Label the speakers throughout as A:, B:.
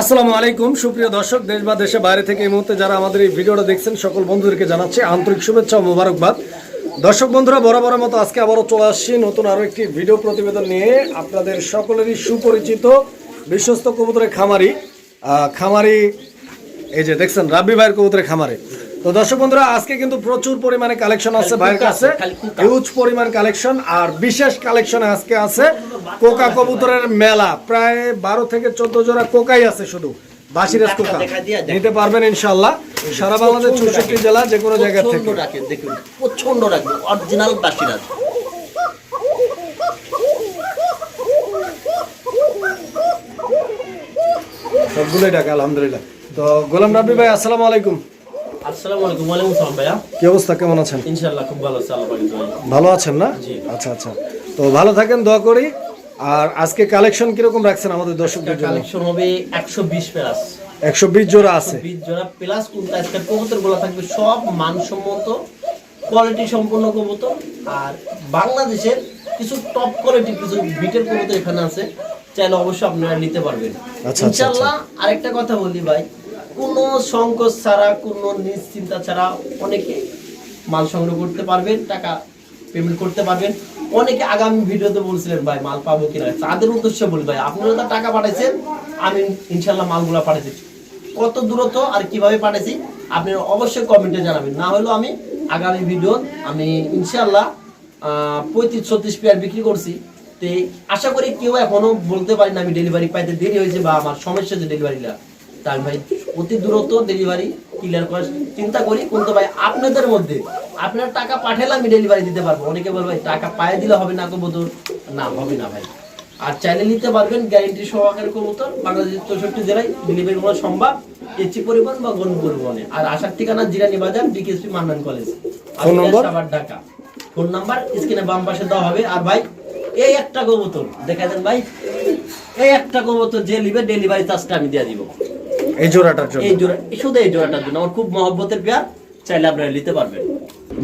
A: আসসালামু আলাইকুম। সুপ্রিয় দর্শক, দেশ বা দেশে বাইরে থেকে এই মুহূর্তে যারা আমাদের এই ভিডিওটা দেখছেন, সকল বন্ধুদেরকে জানাচ্ছি আন্তরিক শুভেচ্ছা ও মোবারকবাদ। দর্শক বন্ধুরা, বরাবরের মতো আজকে আবারও চলে আসছি নতুন আরও একটি ভিডিও প্রতিবেদন নিয়ে। আপনাদের সকলেরই সুপরিচিত বিশ্বস্ত কবুতরের খামারি। খামারি, এই যে দেখছেন, রাব্বি ভাইয়ের কবুতরের খামারে। তো দর্শক বন্ধুরা আজকে কিন্তু প্রচুর পরিমাণে কালেকশন আছে ভাইয়ের কাছে হিউজ পরিমাণ কালেকশন আর বিশেষ কালেকশন আজকে আছে কোকা কবুতরের মেলা। প্রায় বারো থেকে চোদ্দ জোড়া কোকাই আছে শুধু বাসিরাজ কোকা। নিতে পারবেন ইনশাল্লাহ সারা বাংলাদেশ চৌষট্টি জেলা যে কোনো জায়গা থেকে।
B: দেখুন প্রচণ্ড রাখবে অরিজিনাল বাসিরাজ
A: সবগুলোই ডাকা আলহামদুলিল্লাহ। তো গোলাম রাব্বি ভাই আসসালামু আলাইকুম।
B: আসসালামু আলাইকুম। ওয়ালাইকুম আসসালাম ভাইয়া।
A: কি অবস্থা? কেমন আছেন?
B: ইনশাআল্লাহ খুব ভালো আছে আল্লাহ
A: ভালো আছেন না? আচ্ছা আচ্ছা। তো ভালো থাকেন দোয়া করি। আর আজকে কালেকশন কীরকম রাখছেন আমাদের দর্শকদের জন্য?
B: কালেকশন হবে 120 প্লাস।
A: একশো বিশ জোড়া আছে।
B: 20 জোড়া প্লাস কোনটা আজকের কবুতরগুলো থাকবে সব মানসম্মত কোয়ালিটি সম্পন্ন কবুতর। আর বাংলাদেশের কিছু টপ কোয়ালিটি কিছু বিটের কবুতর এখানে আছে। চাইলে অবশ্যই আপনারা নিতে পারবেন।
A: আচ্ছা,
B: ইনশাআল্লাহ আরেকটা কথা বলি ভাই। কোনো সংকোচ ছাড়া, কোনো নিশ্চিন্তা ছাড়া অনেকে মাল সংগ্রহ করতে পারবেন, টাকা পেমেন্ট করতে পারবেন। অনেকে আগামী ভিডিওতে বলছিলেন, ভাই, মাল পাবো কিনা? তাদের উদ্দেশ্যে বলি, ভাই, আপনারা তো টাকা পাঠাইছেন, আমি ইনশাল্লাহ মালগুলা পাঠাইছি। কত দূরত্ব আর কীভাবে পাঠাইছি, আপনি অবশ্যই কমেন্টে জানাবেন। না হলেও আমি আগামী ভিডিও, আমি ইনশাল্লাহ পঁয়ত্রিশ, ছত্রিশ পেয়ার বিক্রি করছি। তো আশা করি কেউ এখনও বলতে পারি না আমি ডেলিভারি পাইতে দেরি হয়েছে বা আমার সমস্যা যে ডেলিভারিটা তাই ভাই অতি দূরত্ব ডেলিভারি ক্লিয়ার করার চিন্তা করি। কিন্তু ভাই আপনাদের মধ্যে আপনার টাকা পাঠালে আমি ডেলিভারি দিতে পারব। অনেকে বলবে ভাই টাকা পায়ে দিলে হবে না কবুতর না হবে না ভাই। আর চাইলে নিতে পারবেন গ্যারেন্টি সহকারে কবুতর। বাংলাদেশের চৌষট্টি জেলায় ডেলিভারি করা সম্ভব। এচি পরিবহন বা গণ পরিবহনে। আর আসার ঠিকানা জিরানি বাজার ডিকেএসপি মান্নান কলেজ
A: ফোন
B: আবার ঢাকা। ফোন নাম্বার স্ক্রিনে বাম পাশে দেওয়া হবে। আর ভাই এই একটা কবুতর দেখা দেন ভাই এই একটা কবুতর যে নিবে ডেলিভারি চার্জটা আমি দিয়ে দিব।
A: এই জোড়াটার জন্য।
B: এই জোড়া শুধু এই জোড়াটার জন্য। আমার খুব মহব্বতের পেয়ার চাইলে আপনারা নিতে পারবেন।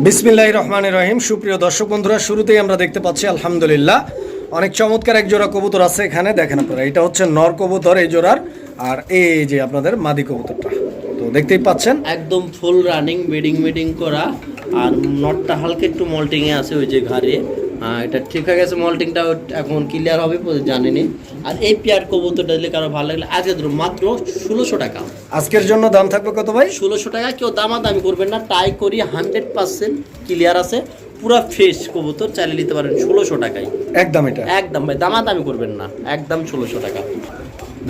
A: বিসমিল্লাহ রহমান রহিম। সুপ্রিয় দর্শক বন্ধুরা শুরুতেই আমরা দেখতে পাচ্ছি আলহামদুলিল্লাহ। অনেক চমৎকার এক জোড়া কবুতর আছে এখানে। দেখেন আপনারা এটা হচ্ছে নর কবুতর এই জোড়ার। আর এই যে আপনাদের মাদি কবুতরটা। তো দেখতেই পাচ্ছেন।
B: একদম ফুল রানিং বেডিং মেডিং করা। আর নটটা হালকা একটু মল্টিং এ আছে ওই যে ঘাড়ে। এটা ঠিক হয়ে গেছে মল্টিংটা এখন ক্লিয়ার হবে জানিনি। আর এই পেয়ার কবুতরটা দিলে কারও ভালো লাগলে আজকে ধরুন মাত্র ষোলোশো টাকা।
A: আজকের জন্য দাম থাকবে কত ভাই?
B: ষোলোশো টাকা কেউ দামাদামি করবেন না ট্রাই করি হান্ড্রেড পার্সেন্ট ক্লিয়ার আছে। পুরো ফ্রেশ কবুতর চালিয়ে নিতে পারেন ষোলোশো টাকায়।
A: একদম এটা।
B: একদম ভাই দামাদামি করবেন না একদম ষোলোশো টাকা।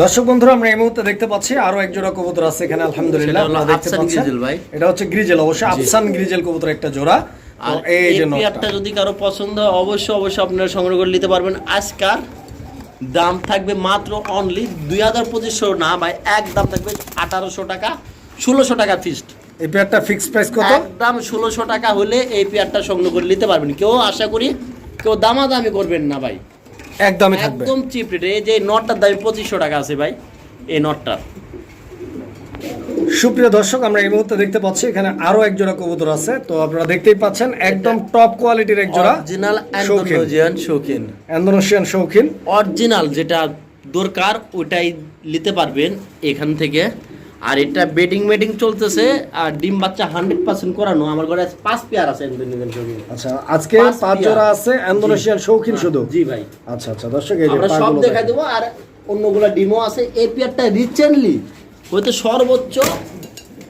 A: দর্শক বন্ধুরা আমরা এই মুহূর্তে দেখতে পাচ্ছি আরও এক জোড়া কবুতর আছে এখানে আলহামদুলিল্লাহ আপনারা দেখতে
B: ভাই।
A: এটা হচ্ছে গ্রিজেল অবশ্যই আফসান গ্রিজেল কবুতর একটা জোড়া।
B: আর
A: এই যে
B: পেয়ারটা যদি কারও পছন্দ হয় অবশ্যই অবশ্যই আপনারা সংগ্রহ করে নিতে পারবেন। আজকার দাম থাকবে মাত্র অনলি দুই হাজার পঁচিশশো না ভাই এক দাম থাকবে আঠারোশো টাকা ষোলোশো টাকা ফিক্সড
A: এই পেয়ারটা ফিক্স প্রাইস কত?
B: একদম ষোলোশো টাকা হলে এই পেয়ারটা সংগ্রহ করে নিতে পারবেন। কেউ আশা করি কেউ দামাদামি করবেন না ভাই।
A: একদমই থাকবে।
B: একদম চিপ রেটে এই যে নটটার দাম পঁচিশশো টাকা আছে ভাই এই নটটার।
A: সুপ্রিয় দর্শক আমরা এই মুহূর্তে দেখতে পাচ্ছি এখানে আরও এক জোড়া কবুতর আছে। তো আপনারা দেখতেই পাচ্ছেন একদম টপ কোয়ালিটির এক জোড়া
B: অরিজিনাল
A: শৌখিন।
B: শৌখিন।
A: অ্যান্ডোনেশিয়ান শৌখিন।
B: অরিজিনাল যেটা দরকার ওটাই নিতে পারবেন এখান থেকে। আর এটা বেডিং মেডিং চলতেছে আর ডিম বাচ্চা হান্ড্রেড পার্সেন্ট করানো। আমার ঘরে আছে পাঁচ পেয়ার আছে ইন্দোনেশিয়ান শৌখিন।
A: আচ্ছা আজকে
B: পাঁচ
A: জোড়া আছে অ্যান্ডোনেশিয়ান শৌখিন শুধু?
B: জি ভাই।
A: আচ্ছা আচ্ছা দর্শক এই যে
B: আমরা সব দেখাই। দেবো আর অন্যগুলা ডিমও আছে। এই পেয়ারটা রিসেন্টলি হয়তো সর্বোচ্চ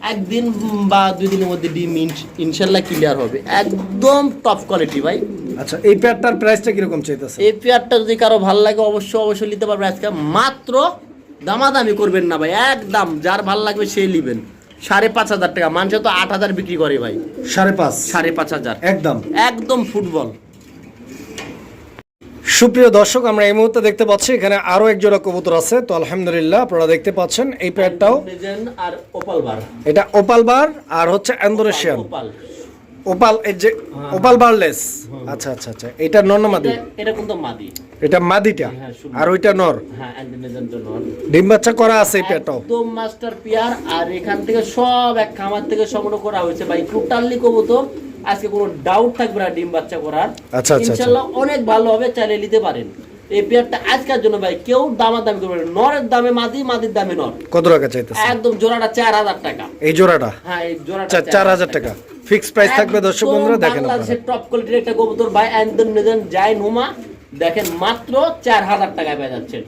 B: একদিন বা দুই দিনের মধ্যে ডিম ইন- ইনশাল্লাহ ক্লিয়ার হবে। একদম টপ কোয়ালিটি ভাই।
A: আচ্ছা এই পেয়ারটার প্রাইসটা কীরকম চাইতেছে
B: এই পেয়ারটা যদি কারও ভালো লাগে অবশ্যই অবশ্যই নিতে পারবে আজকে মাত্র দামাদামি করবেন না ভাই একদম। যার ভালো লাগবে সেই নিবেন। সাড়ে পাঁচ হাজার টাকা। মানুষে তো আট হাজার বিক্রি করে ভাই।
A: সাড়ে পাঁচ?
B: সাড়ে পাঁচ হাজার।
A: একদম।
B: একদম ফুটবল
A: সুপ্রিয় দর্শক আমরা এই মুহূর্তে দেখতে পাচ্ছি এখানে আরও এক জোড়া কবুতর আছে। তো আলহামদুলিল্লাহ আপনারা দেখতে পাচ্ছেন এই পেয়ারটাও
B: বার
A: এটা ওপালবার আর হচ্ছে অ্যান্ডোনেশিয়ান
B: ওপাল
A: ওপাল এই যে ওপাল বারলেস। আচ্ছা আচ্ছা আচ্ছা। এটা নর না মাদি?
B: এটা- এটা কিন্তু মাদি।
A: এটা মাদিটা?
B: হ্যাঁ,
A: আর ওইটা নর?
B: হ্যাঁ
A: ডিম বাচ্চা করা আছে পেয়ারটাও
B: একদম মাস্টার পিয়ার আর এখান থেকে সব এক খামার থেকে সংগ্রহ করা হয়েছে। ভাই টোটালি কবুতর। আজকে কোনো ডাউট থাকবে না ডিম বাচ্চা করার।
A: আচ্ছা, আচ্ছা,
B: ইনশাআল্লাহ অনেক ভালো হবে চাইলে নিতে পারেন। এই পেয়ারটা আজকের জন্য ভাই কেউ দামাদামি করবে নরের দামে মাদি মাদির দামে নর।
A: কত টাকা চাইতেছে
B: একদম জোড়াটা চার হাজার টাকা।
A: এই জোড়াটা?
B: হ্যাঁ এই জোড়াটা
A: চার- হাজার টাকা। ফিক্স প্রাইস থাকবে দর্শক বন্ধুরা দেখেন
B: বাংলাদেশের টপ কোয়ালিটির একটা কবুতর ভাই একদম নেবেন যাই নুমা দেখেন মাত্র চার হাজার টাকায় পেয়ে যাচ্ছেন।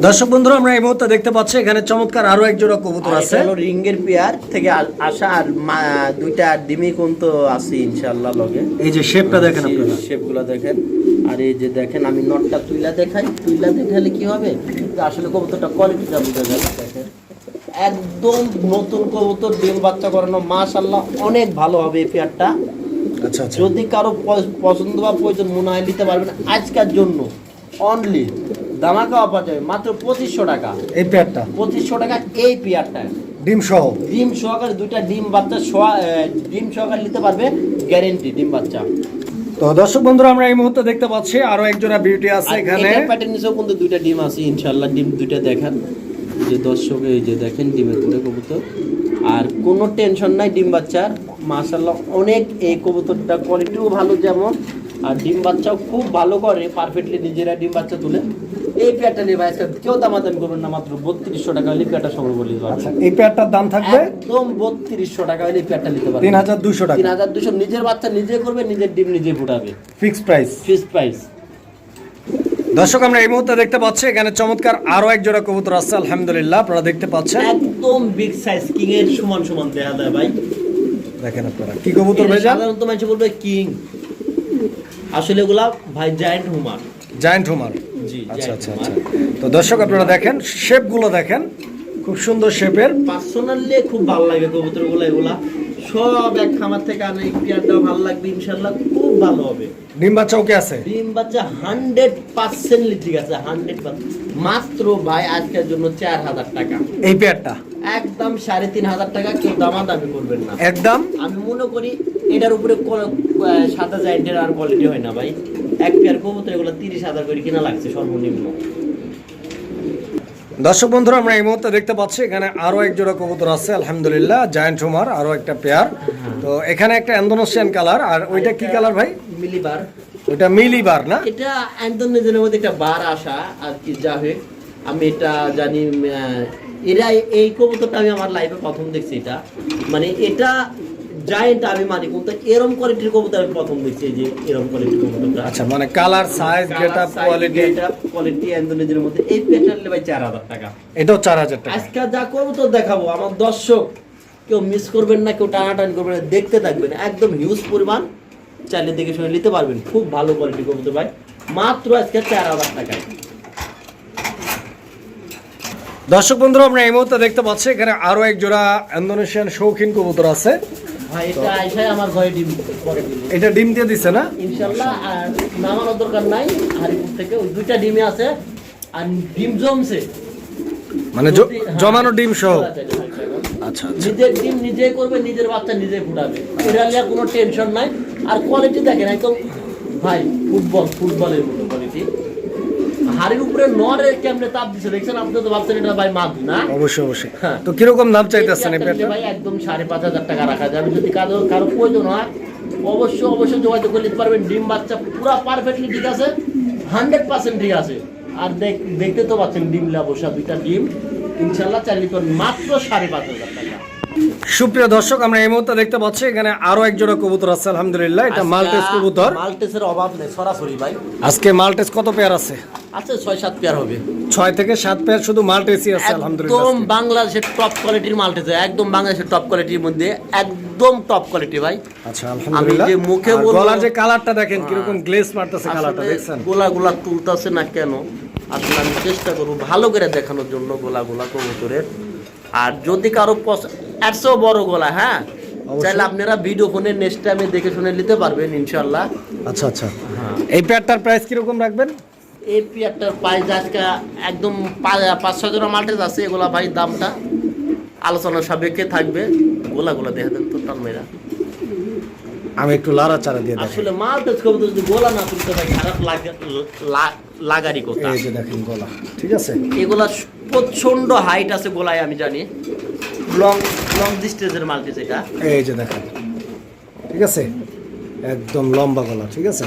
A: দর্শক বন্ধুরা আমরা এই মুহূর্তে দেখতে পাচ্ছি এখানে চমৎকার আরও এক জোড়া কবুতর আছে।
B: হলো রিঙ্গের পেয়ার থেকে আসা আর দুইটা ডিমি কোন তো আছে ইনশাআল্লাহ লগে।
A: এই যে শেপটা দেখেন আপনারা।
B: শেপগুলো দেখেন। আর এই যে দেখেন আমি নটটা তুইলা দেখাই তুইলা দেখালে কি হবে? আসলে কবুতরটা কোয়ালিটিটা বোঝা যাবে দেখেন। একদম নতুন কবুতর ডিম বাচ্চা করানো মাশাআল্লাহ অনেক ভালো হবে এই পেয়ারটা।
A: আচ্ছা আচ্ছা।
B: যদি কারও পছন্দ বা প্রয়োজন মনে হয় নিতে পারবেন আজকের জন্য। অনলি দামাকা অফার যাবে মাত্র পঁচিশশো টাকা।
A: এই পেয়ারটা?
B: পঁচিশশো টাকা এই পেয়ারটা।
A: ডিম সহ?
B: ডিম সহকারে দুইটা ডিম বাচ্চা ডিম সহকারে নিতে পারবে গ্যারেন্টি ডিম বাচ্চা।
A: তো দর্শক বন্ধুরা আমরা এই মুহূর্তে দেখতে পাচ্ছি আরও এক বিউটি আছে এখানে।
B: প্যাটার্ন নিচেও কিন্তু দুইটা ডিম আছে ইনশাল্লাহ ডিম দুইটা দেখেন। যে দর্শক এই যে দেখেন ডিমের দুটো কবুতর। আর কোনো টেনশন নাই ডিম বাচ্চার। মাশাল্লাহ অনেক এই কবুতরটা কোয়ালিটিও ভালো যেমন। আর ডিম বাচ্চাও খুব ভালো করে পারফেক্টলি নিজেরা ডিম বাচ্চা তুলে। এই পেয়ারটা নিয়ে ভাই কেউ দামাদামি করবেন না মাত্র বত্রিশশো টাকা হলে পেয়ারটা সংগ্রহ করে নিতে
A: আচ্ছা এই পেয়ারটার দাম থাকবে?
B: একদম বত্রিশশো টাকা হলে পেয়ারটা নিতে পারবেন।
A: তিন হাজার দুশো টাকা।
B: তিন হাজার দুশো নিজের বাচ্চা নিজে করবে নিজের ডিম নিজে ফুটাবে।
A: ফিক্স প্রাইস
B: ফিস প্রাইস
A: দর্শক আমরা এই মুহূর্তে দেখতে পাচ্ছি এখানে চমৎকার আরও এক জোড়া কবুতর আছে আলহামদুলিল্লাহ আপনারা দেখতে পাচ্ছেন।
B: একদম বিগ সাইজ কিং এর সমান সমান দেখা যায় ভাই।
A: দেখেন আপনারা কি কবুতর ভাইজান?
B: সাধারণত মানুষ বলবে কিং আসলে এগুলা ভাই জায়ান্ট হুমার
A: জায়ান্ট হুমার আচ্ছা আচ্ছা আচ্ছা। তো দর্শক আপনারা দেখেন শেপগুলো দেখেন খুব সুন্দর শেপের।
B: পার্সোনালি খুব ভালো লাগে কবুতরগুলা এগুলা। সব এক খামার থেকে আনে এই ভালো লাগবে ইনশাল্লাহ খুব ভালো হবে।
A: ডিম বাচ্চা ওকে আছে?
B: ডিম বাচ্চা হান্ড্রেড পার্সেন্টলি ঠিক আছে হান্ড্রেড মাত্র ভাই আজকের জন্য চার হাজার টাকা।
A: এই পেয়ারটা?
B: একদম সাড়ে তিন হাজার টাকা কেউ দামাদামি করবেন না।
A: একদম?
B: আমি মনে করি এটার উপরে কোন- সাদা জাইন্টের আর কোয়ালিটি হয় না ভাই। এক পেয়ার কবুতর এগুলো তিরিশ হাজার করে কিনা লাগছে সর্বনিম্ন।
A: দর্শক বন্ধুরা আমরা এই মুহূর্তে দেখতে পাচ্ছি এখানে আরও এক জোড়া কবুতর আছে আলহামদুলিল্লাহ জায়ান্ট হুমার আরও একটা পেয়ার। তো এখানে একটা ইন্দোনেশিয়ান কালার আর ওইটা কি কালার ভাই?
B: মিলিবার
A: ওইটা মিলিবার না?
B: এটা অ্যান্টনের মধ্যে একটা বার আসা আর কি যা হোক। আমি এটা জানি এরা এই কবুতরটা আমি আমার লাইফে প্রথম দেখছি এটা। মানে এটা জায়েন্ট আমি মানি কিন্তু এরম কোয়ালিটির কবুতর আমি প্রথম দেখছি যে এরম কোয়ালিটির কবুতরটা
A: আচ্ছা মানে কালার সাইজ কোয়ালিটি
B: কোয়ালিটি অ্যান্টনের মধ্যে। এই ভাই চার হাজার টাকা।
A: এটাও চার হাজার টাকা।
B: আজকে যা করব তো দেখাবো আমার দর্শক কেউ মিস করবেন না কেউ টানাটানি করবেন না দেখতে থাকবেন। একদম হিউজ পরিমাণ। চাইলে দেখে শুনে নিতে পারবেন। খুব ভালো কোয়ালিটি কবুতর ভাই। মাত্র আজকে চার হাজার টাকায়।
A: দর্শক বন্ধুরা আমরা এই মুহূর্তে দেখতে পাচ্ছি এখানে আরও এক জোড়া ইন্দোনেশিয়ান শৌখিন কবুতর আছে।
B: ভাই এটা আইসাই আমার ঘরে ডিম দিল
A: এটা ডিম দিয়ে দিছে না?
B: ইনশাল্লাহ আর নামানোর দরকার নাই হারিপুর থেকে ওই দুইটা ডিমে আছে আর ডিম জমছে।
A: মানে
B: হ্যাঁ,
A: জমানো ডিম সহ?
B: এখন।
A: আচ্ছা
B: নিজের ডিম নিজে করবে নিজের বাচ্চা নিজে ফুটাবে। এটা নিয়ে কোনো টেনশন নাই। আর কোয়ালিটি দেখেন একদম ভাই ফুটবল ফুটবলের মতো। হাড়ির উপরে নরে কেমনে তাপ দিছে দেখছেন? আপনি তো ভাবছেন এটা ভাই মাছ না?
A: অবশ্যই অবশ্যই।
B: হ্যাঁ।
A: তো কীরকম দাম চাইতেছেন
B: ভাই একদম সাড়ে পাঁচ হাজার টাকা রাখা যাবে যদি কারও কারও প্রয়োজন হয় অবশ্যই অবশ্যই যোগাযোগ করে নিতে পারবেন। ডিম বাচ্চা পুরো পারফেক্টলি ঠিক আছে হান্ড্রেড পার্সেন্ট ঠিক আছে। আর দেখ দেখতে তো পাচ্ছেন ডিম বসা দুইটা ডিম। ইনশাল্লাহ চালিয়ে করুন মাত্র সাড়ে পাঁচ হাজার টাকা।
A: সুপ্রিয় দর্শক আমরা এই মুহূর্তে দেখতে পাচ্ছি এখানে আরও এক জোড়া কবুতর আছে আলহামদুলিল্লাহ। এটা মাল্টেস কবুতর।
B: মাল্টেসের অভাব নেই সরাসরি ভাই।
A: আজকে মাল্টেস কত পেয়ার আছে?
B: আছে ছয় সাত পেয়ার হবে।
A: ছয় থেকে সাত পেয়ার শুধু মাল্টেসই আছে আলহামদুলিল্লাহ।
B: একদম বাংলাদেশের টপ কোয়ালিটির মাল্টেস একদম বাংলাদেশের টপ কোয়ালিটির মধ্যে একদম টপ কোয়ালিটি ভাই।
A: আচ্ছা আলহামদুলিল্লাহ।
B: আমি যে মুখে বলবো-
A: গলার যে কালারটা দেখেন কীরকম গ্লেজ মারতেছে কালারটা দেখছেন?
B: গোলা গোলা তুলতেছে না কেন? আসলে আমি চেষ্টা করব ভালো করে দেখানোর জন্য গোলা গোলা কবুতরের। আর যদি কারও একশো বড় গোলা হ্যাঁ। চাইলে আপনারা ভিডিও ফোনে নেক্সট টাইমে দেখে শুনে নিতে পারবেন ইনশাল্লাহ
A: আচ্ছা আচ্ছা।
B: হ্যাঁ।
A: এই পেয়ারটার প্রাইস কীরকম রাখবেন?
B: এই পিয়ারটার প্রাইস আজকে একদম পাঁচ ছয় জনের মাল্টেজ আছে এগুলা ভাই দামটা আলোচনার সাপেক্ষে থাকবে। গোলা গোলা দেখা দেন তো টান মেয়েরা
A: আমি একটু লারা চারা দিয়ে
B: আসলে মাল্টেজ কবুতর যদি গোলা না তুলতে ভাই খারাপ লাগা- লা- লাগারই কথা?
A: এই যে দেখেন গলা ঠিক আছে?
B: এগুলা প্রচণ্ড হাইট আছে গোলায় আমি জানি। লং লং ডিস্টেন্সের মাল্টিস এটা?
A: এই যে দেখেন। ঠিক আছে? একদম লম্বা গলা ঠিক আছে?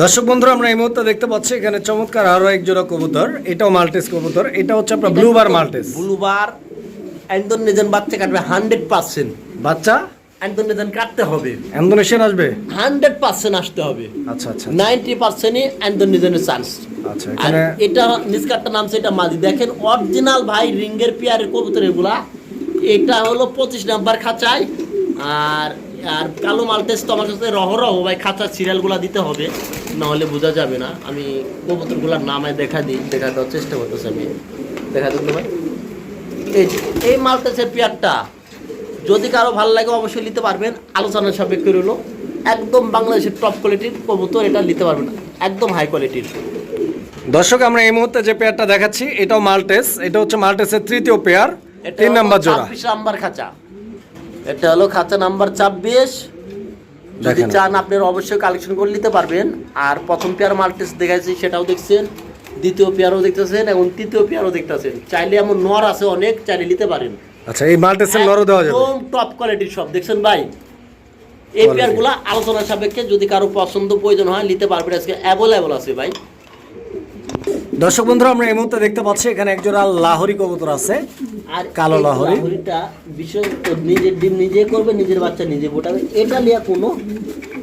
A: দর্শক বন্ধুরা আমরা এই মুহূর্তে দেখতে পাচ্ছি এখানে চমৎকার আরও এক জোড়া কবুতর। এটাও মাল্টেস কবুতর। এটা হচ্ছে আপনার ব্লুবার মাল্টেস।
B: ব্লুবার ইন্দোনেশিয়ান বাচ্চা কাটবে হান্ড্রেড পার্সেন্ট
A: বাচ্চা?
B: ইন্দোনেশিয়ান কাটতে হবে।
A: ইন্দোনেশিয়ান আসবে?
B: হান্ড্রেড পার্সেন্ট আসতে হবে।
A: আচ্ছা আচ্ছা
B: নাইনটি পার্সেন্টই ইন্দোনেশিয়ানের চান্স।
A: আচ্ছা এখানে
B: এটা নিষ্কারটা নাম সেটা মাঝি দেখেন অরিজিনাল ভাই রিঙ্গের পেয়ারের কবুতর এগুলা এটা হলো পঁচিশ নাম্বার খাঁচায়। আর আর কালো মালটেস তো আমার কাছে রহ রহ ভাই খাঁচার সিরিয়ালগুলো দিতে হবে। নাহলে বোঝা যাবে না। আমি কবুতরগুলোর নামে দেখা দিই দেখা দেওয়ার চেষ্টা করতেছি আমি। দেখা দিন ভাই। এই এই মালটেসের পেয়ারটা। যদি কারও ভালো লাগে অবশ্যই নিতে পারবেন। আলোচনা সাপেক্ষে রইল একদম বাংলাদেশের টপ কোয়ালিটির কবুতর এটা নিতে পারবেন একদম হাই কোয়ালিটির
A: দর্শক আমরা এই মুহূর্তে যে পেয়ারটা দেখাচ্ছি এটাও মাল্টেস এটা হচ্ছে মাল্টেসের তৃতীয় পেয়ার তিন নাম্বার জোড়া।
B: 26 নাম্বার খাঁচা। এটা হলো খাঁচা নাম্বার ছাব্বিশ। যদি চান আপনারা অবশ্যই কালেকশন করে নিতে পারবেন। আর প্রথম পেয়ার মাল্টিস দেখাইছি সেটাও দেখছেন। দ্বিতীয় পেয়ারও দেখতেছেন এবং তৃতীয় পেয়ারও দেখতেছেন। চাইলে এমন নর আছে অনেক চাইলে নিতে পারেন।
A: আচ্ছা এই মাল্টেসের নরও দেওয়া যাবে।
B: একদম টপ কোয়ালিটির সব দেখছেন ভাই? এই পেয়ারগুলো আলোচনা সাপেক্ষে যদি কারও পছন্দ প্রয়োজন হয় নিতে পারবেন। আজকে অ্যাভেলেবল আছে ভাই।
A: দর্শক বন্ধুরা আমরা এই মুহূর্তে দেখতে পাচ্ছি এখানে একজোড়া লাহোরি কবুতর আছে
B: আর
A: কালো লাহোরি।
B: লাহোরিটা বিশেষ নিজের ডিম নিজে করবে নিজের বাচ্চা নিজে ফোটাবে। এটা নিয়ে কোনো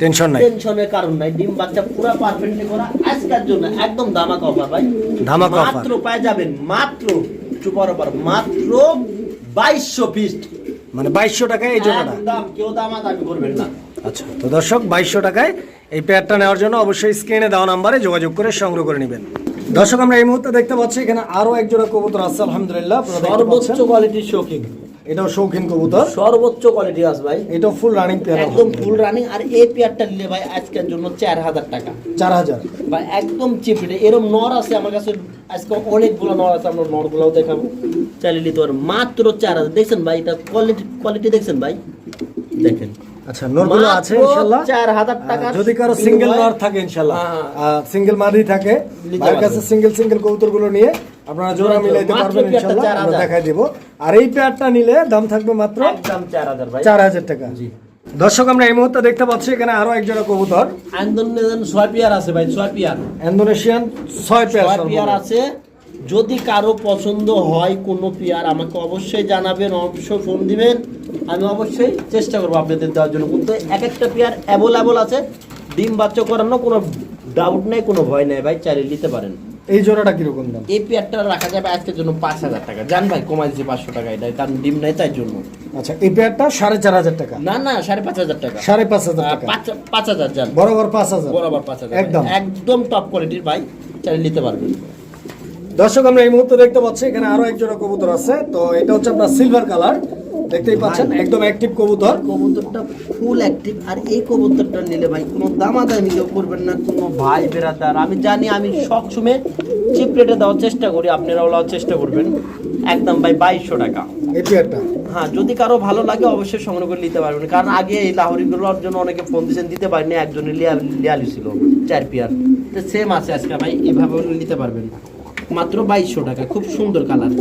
A: টেনশন নাই।
B: টেনশনের কারণ নাই। ডিম বাচ্চা পুরো পারফেক্টলি করা। আজকের জন্য একদম ধামাকা অফার ভাই।
A: ধামাকা offer।
B: মাত্র পায় যাবেন মাত্র চুপার অফার মাত্র বাইশশো পিস
A: মানে বাইশশো টাকায় এই জোড়াটা।
B: দাম কেউ দামা দামি করবেন না।
A: আচ্ছা তো দর্শক বাইশশো টাকায় এই প্যাডটা নেওয়ার জন্য অবশ্যই স্ক্রিনে দেওয়া নাম্বারে যোগাযোগ করে সংগ্রহ করে নেবেন। দর্শক আমরা এই মুহূর্তে দেখতে পাচ্ছি এখানে আরও এক জোড়া কবুতর আছে আলহামদুলিল্লাহ।
B: সর্বোচ্চ। কোয়ালিটির শৌখিন
A: এটাও শৌখিন কবুতর।
B: সর্বোচ্চ কোয়ালিটি আছে ভাই।
A: এটা ফুল রানিং পেয়ার
B: একদম ফুল রানিং আর এই পেয়ারটা নিলে ভাই আজকের জন্য চার হাজার টাকা।
A: চার হাজার।
B: ভাই একদম চিপ রেটে এরকম নর আছে আমার কাছে আজকে অনেকগুলো নর আছে আমরা নরগুলোও দেখাবো। চাইলে নিতে পারব। মাত্র চার হাজার। দেখছেন ভাই এটা কোয়ালিটি কোয়ালিটি দেখছেন ভাই? দেখেন।
A: আচ্ছা নরগুলো আছে ইনশাআল্লাহ
B: চার হাজার টাকা
A: যদি কারও সিঙ্গেল নর থাকে ইনশাআল্লাহ
B: হ্যাঁ।
A: সিঙ্গেল মাদি থাকে।
B: নিতে
A: কাছে সিঙ্গেল সিঙ্গেল কবুতর নিয়ে আপনারা জোড়া মিলাইতে পারবেন ইনশাআল্লাহ আমরা দেখাই দেব। আর এই পেয়ারটা নিলে দাম থাকবে মাত্র
B: একদম ভাই।
A: টাকা। দর্শক আমরা এই মুহূর্তে দেখতে পাচ্ছি এখানে আরও এক জোড়া কবুতর
B: আন্দোলন ছয় পেয়ার আছে ভাই ছয় পেয়ার
A: ইন্দোনেশিয়ান ছয় পেয়ার
B: ছয় পেয়ার আছে। যদি কারও পছন্দ হয় কোনো পেয়ার আমাকে অবশ্যই জানাবেন অবশ্যই ফোন দিবেন। আমি অবশ্যই চেষ্টা করব আপনাদের দেওয়ার জন্য। কিন্তু এক একটা পেয়ার অ্যাভেলেবল আছে ডিম বাচ্চা করানো কোনো ডাউট নেই কোনো ভয় নেই ভাই চালিয়ে নিতে পারেন।
A: এই জোড়াটা কীরকম দাম?
B: এই পেয়ারটা রাখা যাবে আজকের জন্য পাঁচ হাজার টাকা। জান ভাই কমাই দিচ্ছে পাঁচশো টাকা এটা কারণ ডিম নাই তাই জন্য।
A: আচ্ছা এই পেয়ারটা সাড়ে চার হাজার টাকা?
B: না না সাড়ে পাঁচ হাজার টাকা।
A: সাড়ে পাঁচ হাজার টাকা?
B: পাঁচ হাজার যান
A: বরাবর পাঁচ হাজার?
B: বরাবর পাঁচ হাজার।
A: একদম।
B: একদম টপ কোয়ালিটির ভাই চালিয়ে নিতে পারবেন।
A: দর্শক আমরা এই মুহূর্তে দেখতে পাচ্ছি এখানে আরও এক জোড়া কবুতর আছে। তো এটা হচ্ছে আপনার সিলভার কালার দেখতেই পাচ্ছেন একদম অ্যাক্টিভ কবুতর।
B: কবুতরটা ফুল অ্যাক্টিভ আর এই কবুতরটা নিলে ভাই কোনো দামাদামি কেউ করবেন না কোনো ভাই বেড়াদার। আমি জানি আমি সবসময় চিপ রেটে দেওয়ার চেষ্টা করি আপনারাও দেওয়ার চেষ্টা করবেন। একদম ভাই বাইশশো টাকা।
A: এই পেয়ারটা
B: হ্যাঁ যদি কারও ভালো লাগে অবশ্যই সংগ্রহ করে নিতে পারবেন। কারণ আগে এই লাহরিগুলোর জন্য অনেকে ফোন দিয়েছেন দিতে পারেনি একজনের লিয়া লিয়ালি ছিল চার পিয়ার তো সেম আছে আজকে ভাই এভাবে নিতে পারবেন। মাত্র বাইশশো টাকা খুব সুন্দর কালার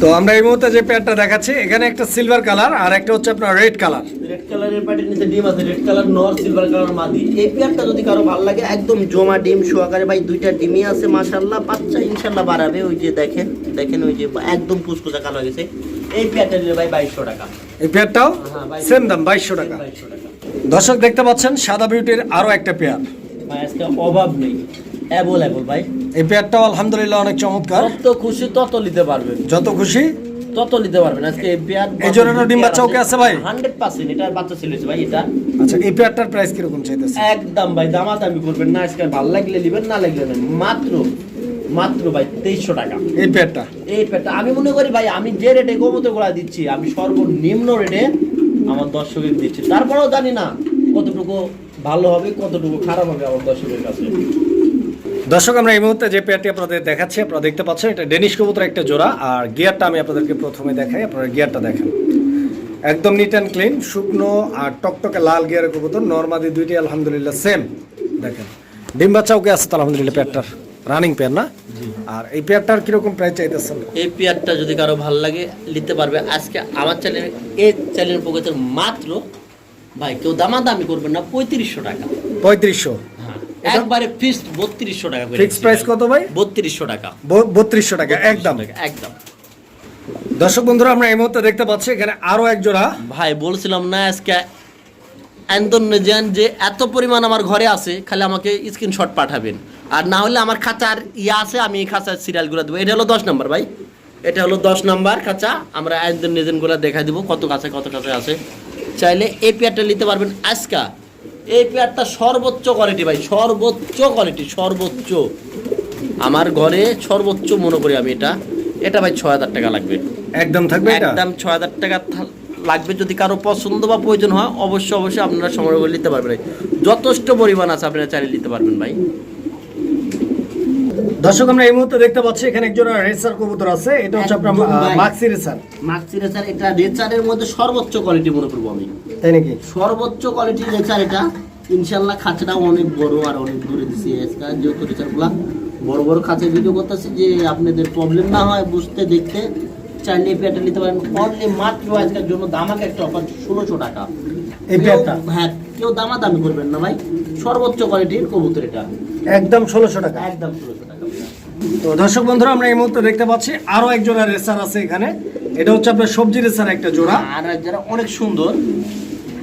A: তো আমরা এই মুহূর্তে যে পেয়ারটা দেখাচ্ছি এখানে একটা সিলভার কালার আর একটা হচ্ছে আপনার রেড কালার
B: রেড কালারের প্যাটের নিচে ডিম আছে রেড কালার নর সিলভার কালার মাদি। এই পেয়ারটা যদি কারও ভালো লাগে একদম জমা ডিম সহকারে ভাই দুইটা ডিমই আছে মাশাল্লাহ বাচ্চা ইনশাল্লাহ বাড়াবে ওই যে দেখেন দেখেন ওই যে একদম কুচকুচা কালো হয়ে গেছে। এই পেয়ারটা নিলে ভাই বাইশশো টাকা।
A: এই পেয়ারটাও
B: হ্যাঁ, বাইশশো।
A: সেম দাম বাইশশো টাকা।
B: বাইশশো টাকা।
A: দর্শক দেখতে পাচ্ছেন সাদা বিউটির আরও একটা পেয়ার
B: ভাই আজকে অভাব নেই। অ্যাভেলেবল ভাই।
A: এই পেয়ারটাও আলহামদুলিল্লাহ অনেক চমৎকার।
B: যত খুশি তত নিতে পারবেন।
A: যত খুশি?
B: তত নিতে পারবেন। আজকে এই পেয়ার
A: এই জোড়াটার ডিম বাচ্চা ওকে আছে। ভাই?
B: হান্ড্রেড পার্সেন্ট এটার বাচ্চা ছিল ভাই এটা।
A: আচ্ছা এই পেয়ারটার প্রাইস কীরকম চাইতেছে?
B: একদম ভাই দামাদামি করবেন না। আজকে ভালো লাগলে নেবেন না লাগলে নেবেন। মাত্র মাত্র ভাই তেইশশো টাকা।
A: এই পেয়ারটা?
B: এই পেটটা আমি মনে করি ভাই আমি যে রেটে গোমতো গোড়া দিচ্ছি আমি সর্বনিম্ন রেটে আমার দর্শকের দিচ্ছি। তারপরেও জানি না কতটুকু ভালো হবে কতটুকু খারাপ হবে আমার দর্শকের কাছে।
A: দর্শক আমরা এই মুহূর্তে যে পেয়ারটি আপনাদের দেখাচ্ছি আপনারা দেখতে পাচ্ছেন এটা ডেনিশ কবুতর একটা জোড়া আর গিয়ারটা আমি আপনাদেরকে প্রথমে দেখাই আপনারা গিয়ারটা দেখেন। একদম নিট অ্যান্ড ক্লিন শুকনো আর টকটকে লাল গিয়ারের কবুতর নর্মাদি দুইটি আলহামদুলিল্লাহ সেম দেখেন ডিম বাচ্চা ওকে আলহামদুলিল্লাহ পেয়ারটার রানিং পেয়ার না? আর এই পেয়ারটার কীরকম প্রাইস চাইতেছেন?
B: এই পেয়ারটা যদি কারও ভালো লাগে নিতে পারবে। আজকে আমার চ্যানেল এই চ্যানেলের পক্ষে মাত্র ভাই কেউ দামাদামি করবেন না পঁয়ত্রিশশো টাকা।
A: পঁয়ত্রিশশো।
B: একবারে ফিক্সড বত্রিশশো টাকা করে
A: ফিক্স প্রাইস কত ভাই?
B: বত্রিশশো টাকা।
A: বত্রিশশো টাকা একদম।
B: একদম।
A: দর্শক বন্ধুরা আমরা এই মুহূর্তে দেখতে পাচ্ছি এখানে আরও এক জোড়া
B: ভাই বলছিলাম না আজকে আন্দোলন যে এত পরিমাণ আমার ঘরে আছে খালি আমাকে স্ক্রিনশট পাঠাবেন। আর না হলে আমার খাঁচার ইয়ে আছে আমি এই খাঁচার সিরিয়ালগুলো দেবো। এটা হলো দশ নম্বর ভাই। এটা হলো দশ নম্বর খাঁচা। আমরা একজন নেজেনগুলো দেখা দিব কত কাছে কত কাছে আছে। চাইলে এই পেয়ারটা নিতে পারবেন আজকা। এই পেয়ারটা সর্বোচ্চ কোয়ালিটি ভাই সর্বোচ্চ কোয়ালিটি সর্বোচ্চ। আমার ঘরে সর্বোচ্চ মনে করি আমি এটা। এটা ভাই ছয় হাজার টাকা লাগবে।
A: একদম থাকবে
B: একদম ছয় হাজার টাকা লাগবে। যদি কারও পছন্দ বা প্রয়োজন হয় অবশ্যই অবশ্যই আপনারা সময় করে নিতে পারবেন যথেষ্ট পরিমাণ আছে আপনারা চালিয়ে নিতে পারবেন ভাই।
A: দর্শক আমরা এই মুহূর্তে দেখতে পাচ্ছি এখানে এক জোড়া রেসার কবুতর আছে। এটা হচ্ছে আপনার মাক্সি রেসার।
B: মাক্সি রেসার এটা রেচারের মধ্যে সর্বোচ্চ কোয়ালিটি মনে করব আমি।
A: তাই নাকি?
B: সর্বোচ্চ কোয়ালিটির রেচার এটা ইনশাল্লাহ খাঁচাটা অনেক বড় আর অনেক দূরে দিছি। আজকাল যেহেতু রেচারগুলা বড় বড় খাঁচে ভিডিও করতেছি যে আপনাদের প্রবলেম না হয় বুঝতে দেখতে চাইলে এই নিতে পারেন। অনলি মাত্র আজকের জন্য দামাকে একটা অফার ষোলোশো টাকা।
A: এই পেয়ারটা?
B: হ্যাঁ কেউ দামাদামি করবেন না ভাই। সর্বোচ্চ কোয়ালিটির কবুতর এটা।
A: একদম ষোলোশো টাকা।
B: একদম ষোলোশো টাকা।
A: তো দর্শক বন্ধুরা আমরা এই মুহূর্তে দেখতে পাচ্ছি আরও এক জোড়া রেসার আছে এখানে। এটা হচ্ছে আপনার সবজি রেসার একটা জোড়া।
B: আর যারা অনেক সুন্দর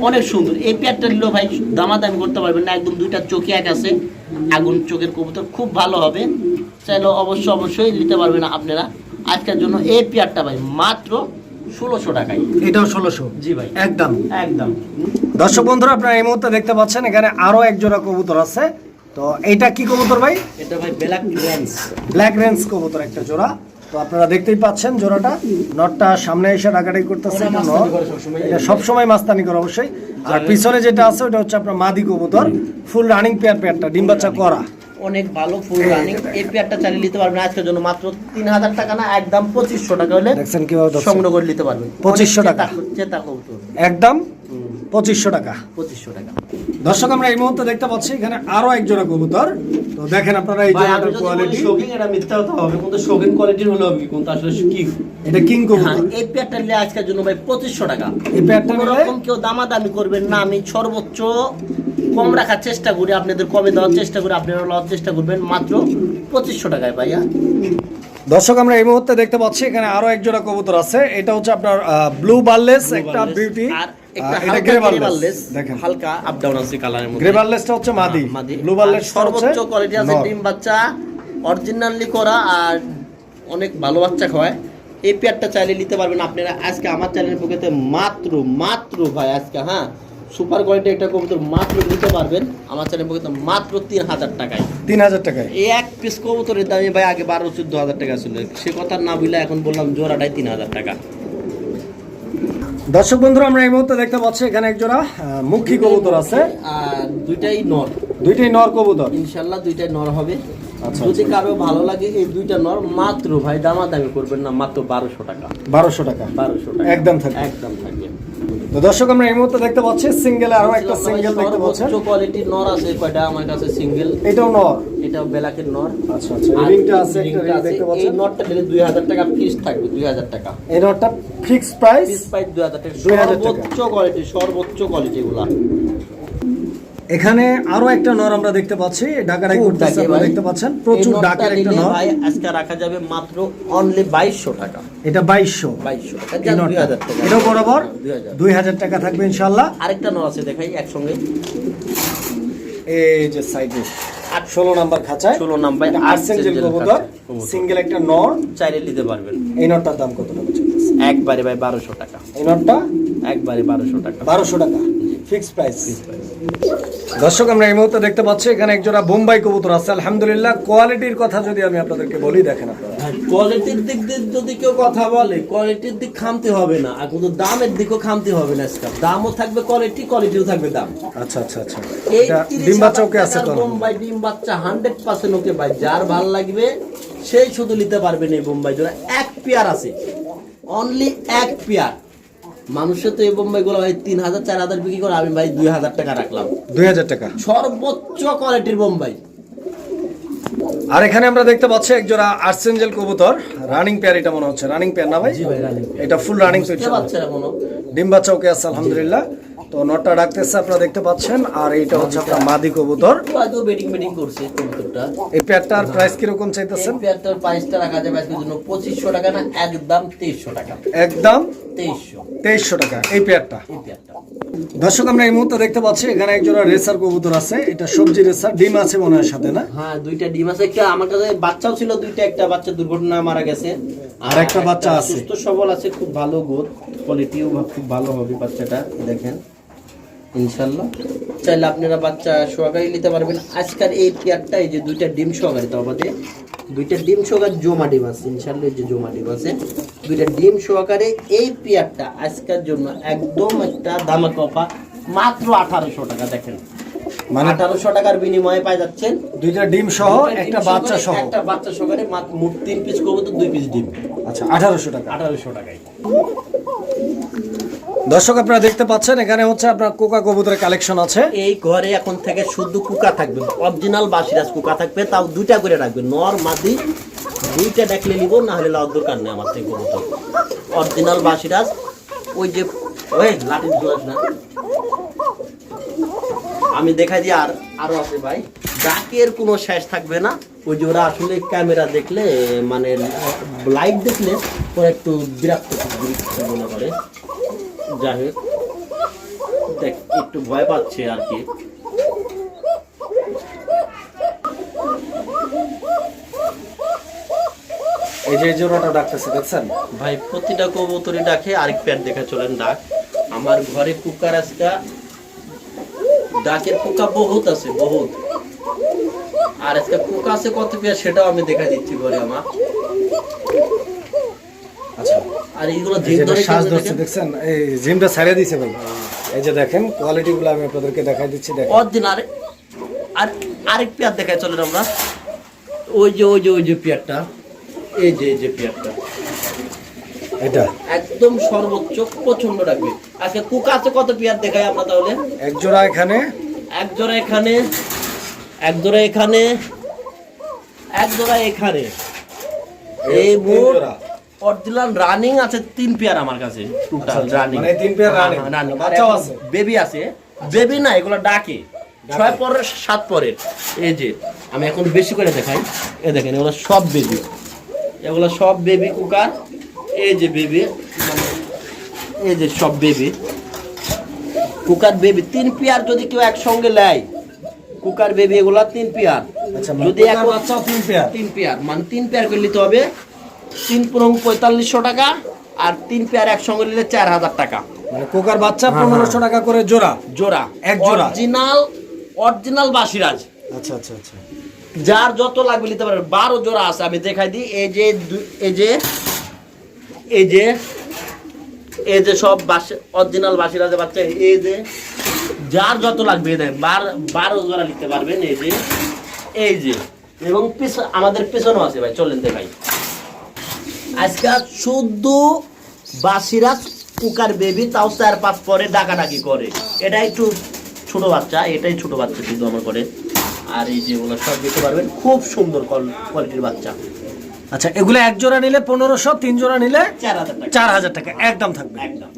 B: অনেক সুন্দর। এই পেয়ারটা নিলেও ভাই দামাদামি করতে পারবেন না একদম দুইটা চোখে এক আছে আগুন চোখের কবুতর খুব ভালো হবে। চাইলে অবশ্যই অবশ্যই নিতে পারবেন আপনারা। আজকের জন্য এই পেয়ারটা ভাই মাত্র ষোলোশো টাকায়।
A: এটাও ষোলোশো?
B: জি ভাই।
A: একদম?
B: একদম।
A: দর্শক বন্ধুরা আপনারা এই মুহূর্তে দেখতে পাচ্ছেন এখানে আরও এক জোড়া কবুতর আছে। তো এইটা কি কবুতর ভাই?
B: এটা ভাই ব্ল্যাক রেঞ্জ
A: ব্ল্যাক রেঞ্জ কবুতর একটা জোড়া। তো আপনারা দেখতেই পাচ্ছেন জোড়াটা। নটটা সামনে এসে ডাকাডাকি করতেছে এটা
B: সবসময়।
A: মাস্তানি করে অবশ্যই। আর পিছনে যেটা আছে ওটা হচ্ছে আপনার মাদি কবুতর। ফুল রানিং পেয়ার পেয়ারটা ডিম বাচ্চা করা।
B: অনেক ভালো ফুল রানিং এই পেয়ারটা চালিয়ে নিতে পারবেন আজকের জন্য মাত্র তিন হাজার টাকা না একদম পঁচিশশো টাকা হলে সংগ্রহ করে নিতে পারবেন।
A: 2500 টাকা।
B: চেতা কবুতর।
A: একদম পঁচিশশো টাকা।
B: পঁচিশশো টাকা।
A: দর্শক আমরা এই মুহূর্তে দেখতে পাচ্ছি এখানে আরও এক জোড়া কবুতর। তো দেখেন আপনারা এই জোড়াটার কোয়ালিটি
B: শৌখিন এটা মিথ্যা কথা হবে কিন্তু শৌখিন কোয়ালিটির হলো কিন্তু আসলে কি?
A: এটা কিং
B: হ্যাঁ,
A: কবুতর।
B: এই নিলে আজকের জন্য ভাই টাকা।
A: এই নিলে
B: কেউ দামাদামি করবেন না আমি সর্বোচ্চ কম রাখার চেষ্টা করি আপনাদের কমে দেওয়ার চেষ্টা করি আপনারা লওয়ার চেষ্টা করবেন মাত্র পঁচিশশো টাকায় ভাইয়া।
A: দর্শক আমরা এই মুহূর্তে দেখতে পাচ্ছি এখানে আরও এক জোড়া কবুতর আছে। এটা হচ্ছে আপনার ব্লু বার্লেস একটা বিউটি
B: আর হালকা
A: গ্রে
B: গ্রে
A: বার্লেস
B: বার্লেস
A: দেখেন।
B: হালকা আপ ডাউন আছে কালারের মধ্যে।
A: গ্রে হচ্ছে মাদি।
B: হ্যাঁ, সর্বোচ্চ কোয়ালিটি আছে ডিম বাচ্চা অরিজিনালি করা আর অনেক ভালো বাচ্চা খাওয়ায়। এই পেয়ারটা চাইলে নিতে পারবেন আপনারা আজকে আমার চ্যানেলের পক্ষে মাত্র মাত্র ভাই আজকে হ্যাঁ সুপার কোয়ালিটি একটা কবুতর মাত্র নিতে পারবেন আমার চ্যানেলের পক্ষে মাত্র তিন হাজার টাকায়।
A: তিন হাজার টাকায়?
B: এই এক পিস কবুতরের দামে ভাই আগে বারো চোদ্দ হাজার টাকা ছিল। সে কথা না বুঝলে এখন বললাম জোড়াটাই তিন হাজার টাকা।
A: দর্শক বন্ধুরা আমরা এই মুহূর্তে দেখতে পাচ্ছি এখানে একজোড়া মুখী কবুতর আছে।
B: আর দুইটাই নর।
A: দুইটাই নর কবুতর?
B: ইনশাল্লাহ দুইটাই নর হবে।
A: আচ্ছা,
B: যদি কারও ভালো লাগে এই দুইটা নর মাত্র ভাই দামাদামি করবেন না মাত্র বারোশো টাকা।
A: বারোশো টাকা।
B: বারোশো টাকা।
A: একদম থাকবে।
B: একদম থাকবে।
A: তো দর্শক আমরা এই মুহূর্তে দেখতে পাচ্ছি সিঙ্গেল আরও একটা সিঙ্গেল দেখতে পাচ্ছি
B: উচ্চ কোয়ালিটির নর আছে কয়টা? আমার কাছে সিঙ্গেল
A: এটাও নর?
B: এটাও বেলাকের নর।
A: আচ্ছা আচ্ছা রিংটা আছে
B: এই
A: একটা ring দেখতে
B: এই
A: পাচ্ছেন?
B: নটটা নিলে দুই হাজার টাকা ফিক্স থাকবে দুই হাজার টাকা।
A: এই নরটা ফিক্স প্রাইস
B: ফিক্স প্রাইস দুই হাজার টাকা।
A: 2000 টাকা।
B: সর্বোচ্চ কোয়ালিটি সর্বোচ্চ কোয়ালিটি গুলা
A: এখানে আরও একটা নর আমরা দেখতে পাচ্ছি
B: খুব
A: করতেছে আপনারা দেখতে পাচ্ছেন। প্রচুর ডাকের একটা নর।
B: ভাই আজকে রাখা যাবে মাত্র অনলি বাইশশো টাকা।
A: এটা বাইশশো।
B: বাইশশো টাকা।
A: এই
B: যা দুই
A: নটটা।
B: হাজার টাকা।
A: এটাও বরাবর
B: দুই হাজার।
A: দুই হাজার টাকা থাকবে ইনশাল্লাহ
B: আরেকটা নর আছে দেখাই একসঙ্গে।
A: এই যে সাইডে ষোলো নাম্বার খাঁচায়।
B: ষোলো নাম্বার
A: আর্সেঞ্জেল কবুতর সিঙ্গেল একটা নর।
B: চাইলে নিতে পারবেন।
A: এই নটটার দাম কত টাকা?
B: একবারে ভাই বারোশো টাকা।
A: এই নটটা?
B: একবারে বারোশো টাকা।
A: বারোশো টাকা। ফিক্স প্রাইস দর্শক আমরা এই মুহূর্তে দেখতে পাচ্ছি এখানে একজোড়া বোম্বাই কবুতর আছে। আলহামদুলিল্লাহ কোয়ালিটির কথা যদি আমি আপনাদেরকে বলি দেখেন আপনারা।
B: কোয়ালিটির দিক দিয়ে যদি কেউ কথা বলে কোয়ালিটির দিক খামতে হবে না আর কিন্তু দামের দিকও খামতে হবে না আজকাল। দামও থাকবে কোয়ালিটি কোয়ালিটিও থাকবে দাম।
A: আচ্ছা আচ্ছা আচ্ছা।
B: এই
A: এটা
B: 30
A: ডিম বাচ্চা ওকে আছে তো?
B: বোম্বাই ডিম বাচ্চা হান্ড্রেড পার্সেন্ট ওকে ভাই যার ভালো লাগবে সেই শুধু নিতে পারবেন এই বোম্বাই জোড়া। এক পেয়ার আছে। অনলি এক পেয়ার। মানুষের তো এই বোম্বাইগুলো ভাই তিন হাজার চার হাজার বিক্রি করে আমি ভাই দুই হাজার টাকা রাখলাম।
A: দুই হাজার টাকা।
B: সর্বোচ্চ কোয়ালিটির বোম্বাই।
A: আর এখানে আমরা দেখতে পাচ্ছি একজোড়া আর্সেঞ্জেল কবুতর। রানিং পেয়ার এটা মনে হচ্ছে। রানিং পেয়ার না ভাই? এটা ফুল রানিং
B: পেয়ার
A: ডিম বাচ্চা ওকে আছে আলহামদুলিল্লাহ। তো নটটা ডাকতেছে আপনারা দেখতে পাচ্ছেন আর এটা হচ্ছে আপনার মাদি কবুতর।
B: হয়তো বেডিং বেডিং করছে কবুতরটা।
A: এই পেয়ারটার প্রাইস কীরকম চাইতেছেন?
B: এই পেয়ারটার প্রাইসটা রাখা যাবে আজকের জন্য পঁচিশশো টাকা না একদম তেইশশো টাকা।
A: একদম
B: তেইশশো।
A: তেইশশো টাকা এই পেয়ারটা। দর্শক আমরা এই মুহূর্তে দেখতে পাচ্ছি এখানে একজোড়া রেসার কবুতর আছে। এটা সবজি রেসার ডিম আছে মনে হয় সাথে না?
B: হ্যাঁ দুইটা ডিম আছে। একটা আমার কাছে বাচ্চাও ছিল দুইটা একটা বাচ্চা দুর্ঘটনা মারা গেছে।
A: আর একটা বাচ্চা আছে।
B: সুস্থ সবল আছে খুব ভালো গোদ কোয়ালিটিও খুব ভালো হবে বাচ্চাটা দেখেন। ইনশাল্লাহ। চাইলে আপনারা বাচ্চা সহকারী নিতে পারবেন। আজকাল এই পেয়ারটা এই যে দুইটা ডিম সহকারী তো আমাদের। দুইটা ডিম সহকারে জমা ডিম আছে ইনশাল্লাহ যে জমা ডিম আছে দুইটা ডিম সহকারে এই পেয়ারটা আজকের জন্য একদম একটা ধামাকা অফার মাত্র আঠারোশো টাকা দেখেন।
A: মানে
B: আঠারোশো টাকার বিনিময়ে পাই যাচ্ছেন
A: দুইটা ডিম সহ একটা বাচ্চা সহ?
B: একটা বাচ্চা সহকারে মাত্র মোট তিন পিস করব তো দুই পিস ডিম।
A: আচ্ছা আঠারোশো টাকা।
B: আঠারোশো টাকায়।
A: দর্শক, আপনারা দেখতে পাচ্ছেন, এখানে হচ্ছে আপনার কোকা কবুতরের কালেকশন আছে।
B: এই ঘরে এখন থেকে শুদ্ধ কুকা থাকবে অরিজিনাল বাসিরাজ কুকা থাকবে, তাও দুইটা করে রাখবে। নর, মাদি, দুইটা দেখলে নিব না হলে লাউর দরকার নেই আমার থেকে কবুতর। অরিজিনাল বাসিরাজ ওই যে, ওই লাঠি না। আমি দেখাই দিই, আর আরও আছে ভাই। ডাকের কোনো শেষ থাকবে না। ওই যে ওরা আসলে ক্যামেরা দেখলে মানে লাইট দেখলে ওরা একটু বিরক্ত মনে করে। যাই হোক, দেখ, একটু ভয় পাচ্ছে আর কি।
A: এই যে জোড়াটা ডাকতেছে, দেখছেন?
B: ভাই, প্রতিটা কবুতরি ডাকে, আরেক প্যাট দেখা চলেন ডাক। আমার ঘরে কুকার আজকা ডাকের পোকা বহুত আছে, বহুত। আর আজকে পোকা আছে কত পেয়ার সেটাও আমি দেখা দিচ্ছি ঘরে আমার। আর এইগুলো
A: শ্বাস ধরছে? দেখছেন? এই জিমটা ছাড়িয়ে দিছে ভাই এই যে দেখেন কোয়ালিটি গুলো আমি আপনাদেরকে দেখাই দিচ্ছি দেখেন।
B: অদিন আর আর আরেক পেয়ার দেখায় চলেন আমরা। ওই যে ওই যে ওই যে পেয়ারটা। এই যে এই যে পেয়ারটা।
A: এটা?
B: একদম সর্বোচ্চ পছন্দ রাখবে আজকে কুকা আছে কত পেয়ার দেখাই আমরা তাহলে?
A: এক জোড়া এখানে।
B: এক জোড়া এখানে এক জোড়া এখানে এক জোড়া এখানে। এই মোট। অরিজিনাল রানিং আছে তিন পেয়ার আমার কাছে টোটাল
A: আচ্ছা,
B: রানিং
A: মানে তিন পেয়ার running? বাচ্চাও আছে?
B: বেবি আছে। বেবি না এগুলো ডাকে। ছয় পরের সাত পরের। এই যে আমি এখন বেশি করে দেখাই। এই দেখেন এগুলো সব বেবি এগুলো সব বেবি কুকার। এই যে বেবি এই যে সব বেবি কুকার বেবি তিন পেয়ার যদি কেউ একসঙ্গে নেয় কুকার বেবি এগুলা তিন পেয়ার
A: আচ্ছা
B: যদি
A: যদি
B: এক
A: বাচ্চাও তিন পেয়ার
B: তিন পেয়ার মানে তিন পেয়ার করে নিতে হবে। তিন পুরং পঁয়তাল্লিশশো টাকা আর তিন পেয়ার একসঙ্গে নিলে চার হাজার টাকা।
A: মানে কোকার বাচ্চা পনেরোশো টাকা করে জোড়া?
B: জোড়া।
A: এক জোড়া?
B: অরিজিনাল অরিজিনাল বাসিরাজ।
A: আচ্ছা আচ্ছা আচ্ছা।
B: যার যত লাগবে নিতে পারবে। বারো জোড়া আছে আমি দেখাই দিই। এই যে এই যে এই যে এই যে সব বাসি অরিজিনাল বাসিরাজের বাচ্চা এই যে যার যত লাগবে এই দেখেন বার বারো জোড়া নিতে পারবেন এই যে এই যে। এবং পিছন আমাদের পেছনেও আছে ভাই চলেন দেখাই। আজকে শুদ্ধ বাসিরা কুকার বেবি তাও চার পাঁচ পরে ডাকাডাকি করে। এটা একটু ছোট বাচ্চা এটাই ছোট বাচ্চা শুধু আমার করে আর এই যেগুলো সব দেখতে পারবেন খুব সুন্দর কোয়ালিটির বাচ্চা।
A: আচ্ছা এগুলো এক জোড়া নিলে পনেরোশো তিন জোড়া নিলে
B: চার হাজার টাকা।
A: চার হাজার টাকা একদম থাকবে।
B: একদম।